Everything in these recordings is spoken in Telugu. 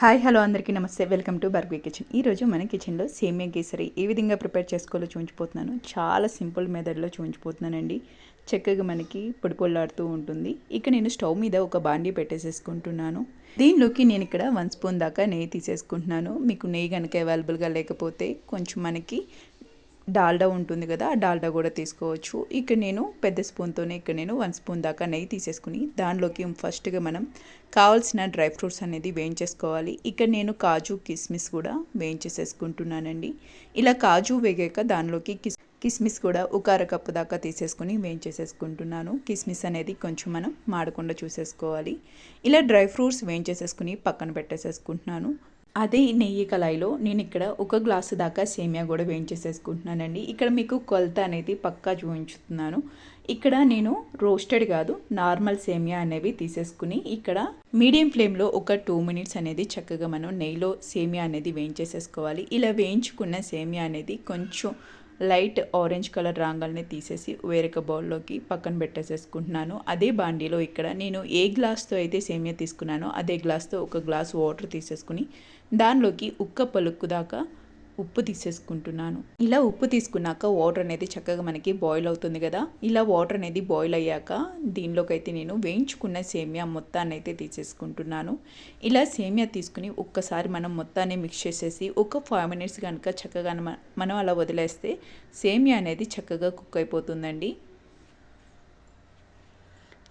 హాయ్ హలో అందరికీ నమస్తే. వెల్కమ్ టు బర్గ్వీ కిచెన్. ఈరోజు మన కిచెన్లో సేమియా కేసరి ఏ విధంగా ప్రిపేర్ చేసుకోవాలో చూపించిపోతున్నాను. చాలా సింపుల్ మెథడ్లో చూపించిపోతున్నానండి. చక్కగా మనకి పొడి పొల్లాడుతూ ఉంటుంది. ఇక నేను స్టవ్ మీద ఒక బాండీ పెట్టేసేసుకుంటున్నాను. దీనిలోకి నేను ఇక్కడ వన్ స్పూన్ దాకా నెయ్యి తీసేసుకుంటున్నాను. మీకు నెయ్యి కనుక అవైలబుల్గా లేకపోతే కొంచెం మనకి డాల్డా ఉంటుంది కదా ఆ డాల్డా కూడా తీసుకోవచ్చు. ఇక్కడ నేను పెద్ద స్పూన్తోనే ఇక్కడ నేను వన్ స్పూన్ దాకా నెయ్యి తీసేసుకుని దానిలోకి ఫస్ట్గా మనం కావాల్సిన డ్రై ఫ్రూట్స్ అనేది వేయించేసుకోవాలి. ఇక్కడ నేను కాజు కిస్మిస్ కూడా వేయించేసేసుకుంటున్నానండి. ఇలా కాజు వేగాక దానిలోకి కిస్ కిస్మిస్ కూడా ఒక అరకప్పు దాకా తీసేసుకొని వేయించేసేసుకుంటున్నాను. కిస్మిస్ అనేది కొంచెం మనం మాడకుండా చూసేసుకోవాలి. ఇలా డ్రై ఫ్రూట్స్ వేయించేసేసుకుని పక్కన పెట్టేసేసుకుంటున్నాను. అదే నెయ్యి కళాయిలో నేను ఇక్కడ ఒక గ్లాసు దాకా సేమియా కూడా వేయించేసేసుకుంటున్నానండి. ఇక్కడ మీకు కొలత అనేది పక్కా చూపించుతున్నాను. ఇక్కడ నేను రోస్టెడ్ కాదు నార్మల్ సేమియా అనేవి తీసేసుకుని ఇక్కడ మీడియం ఫ్లేమ్లో ఒక టూ మినిట్స్ అనేది చక్కగా మనం నెయ్యిలో సేమియా అనేది వేయించేసేసుకోవాలి. ఇలా వేయించుకున్న సేమియా అనేది కొంచెం లైట్ ఆరెంజ్ కలర్ రాంగల్ని తీసేసి వేరొక బౌల్లోకి పక్కన పెట్టేసేసుకుంటున్నాను. అదే బాండీలో ఇక్కడ నేను ఏ గ్లాస్తో అయితే సేమియా తీసుకున్నానో అదే గ్లాస్తో ఒక గ్లాస్ వాటర్ తీసేసుకుని దానిలోకి ఉక్క పలుకు దాకా ఉప్పు తీసేసుకుంటున్నాను. ఇలా ఉప్పు తీసుకున్నాక వాటర్ అనేది చక్కగా మనకి బాయిల్ అవుతుంది కదా. ఇలా వాటర్ అనేది బాయిల్ అయ్యాక దీనిలోకి అయితే నేను వేయించుకున్న సేమియా మొత్తాన్ని అయితే తీసేసుకుంటున్నాను. ఇలా సేమియా తీసుకుని ఒక్కసారి మనం మొత్తాన్ని మిక్స్ చేసేసి ఒక ఫైవ్ మినిట్స్ కనుక చక్కగా మనం అలా వదిలేస్తే సేమియా అనేది చక్కగా కుక్ అయిపోతుందండి.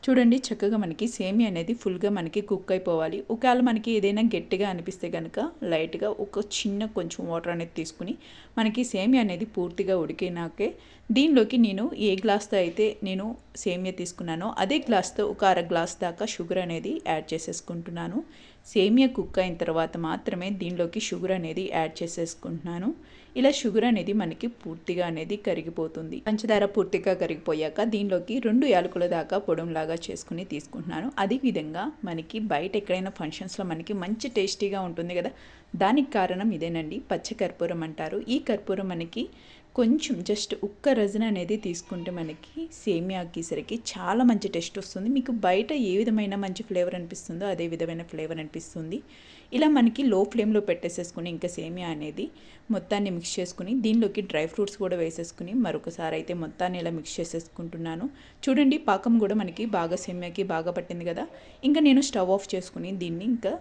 చూడండి చక్కగా మనకి సేమియా అనేది ఫుల్గా మనకి కుక్ అయిపోవాలి. ఒకవేళ మనకి ఏదైనా గట్టిగా అనిపిస్తే కనుక లైట్గా ఒక చిన్న కొంచెం వాటర్ అనేది తీసుకుని మనకి సేమియా అనేది పూర్తిగా ఉడికినాకే దీనిలోకి నేను ఏ గ్లాస్తో అయితే నేను సేమియా తీసుకున్నానో అదే గ్లాస్తో ఒక అర గ్లాస్ దాకా షుగర్ అనేది యాడ్ చేసేసుకుంటున్నాను. సేమియా కుక్ అయిన తర్వాత మాత్రమే దీనిలోకి షుగర్ అనేది యాడ్ చేసేసుకుంటున్నాను. ఇలా షుగర్ అనేది మనకి పూర్తిగా అనేది కరిగిపోతుంది. పంచదార పూర్తిగా కరిగిపోయాక దీనిలోకి రెండు యాలకుల దాకా పొడంలాగా చేసుకుని తీసుకుంటున్నాను. అదేవిధంగా మనకి బయట ఎక్కడైనా ఫంక్షన్స్లో మనకి మంచి టేస్టీగా ఉంటుంది కదా దానికి కారణం ఇదేనండి. పచ్చ కర్పూరం అంటారు. ఈ కర్పూరం మనకి కొంచెం జస్ట్ ఒక్క రజన అనేది తీసుకుంటే మనకి సేమియా గీసరికి చాలా మంచి టేస్ట్ వస్తుంది. మీకు బయట ఏ విధమైన మంచి ఫ్లేవర్ అనిపిస్తుందో అదే విధమైన ఫ్లేవర్ అనిపిస్తుంది. ఇలా మనకి లో ఫ్లేమ్లో పెట్టేసేసుకుని ఇంకా సేమియా అనేది మొత్తాన్ని మిక్స్ చేసుకుని దీనిలోకి డ్రై ఫ్రూట్స్ కూడా వేసేసుకుని మరొకసారి అయితే మొత్తాన్ని ఇలా మిక్స్ చేసేసుకుంటున్నాను. చూడండి పాకం కూడా మనకి బాగా సేమియాకి బాగా పట్టింది కదా. ఇంకా నేను స్టవ్ ఆఫ్ చేసుకుని దీన్ని ఇంకా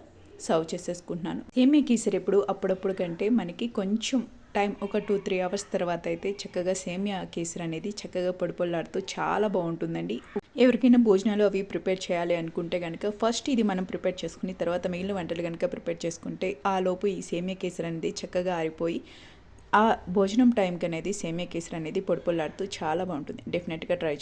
సర్వ్ చేసేసుకుంటున్నాను. సేమియా కీసరి ఎప్పుడు అప్పుడప్పుడు కంటే మనకి కొంచెం టైం ఒక టూ త్రీ అవర్స్ తర్వాత అయితే చక్కగా సేమియా కేసర్ అనేది చక్కగా పొడిపొల్లాడుతూ చాలా బాగుంటుందండి. ఎవరికైనా భోజనాలు అవి ప్రిపేర్ చేయాలి అనుకుంటే కనుక ఫస్ట్ ఇది మనం ప్రిపేర్ చేసుకుని తర్వాత మిగిలిన వంటలు కనుక ప్రిపేర్ చేసుకుంటే ఆ లోపు ఈ సేమియా కేసర్ అనేది చక్కగా ఆరిపోయి ఆ భోజనం టైంకి అనేది సేమియా కేసర్ అనేది పొడిపొల్లాడుతూ చాలా బాగుంటుంది. డెఫినెట్గా ట్రై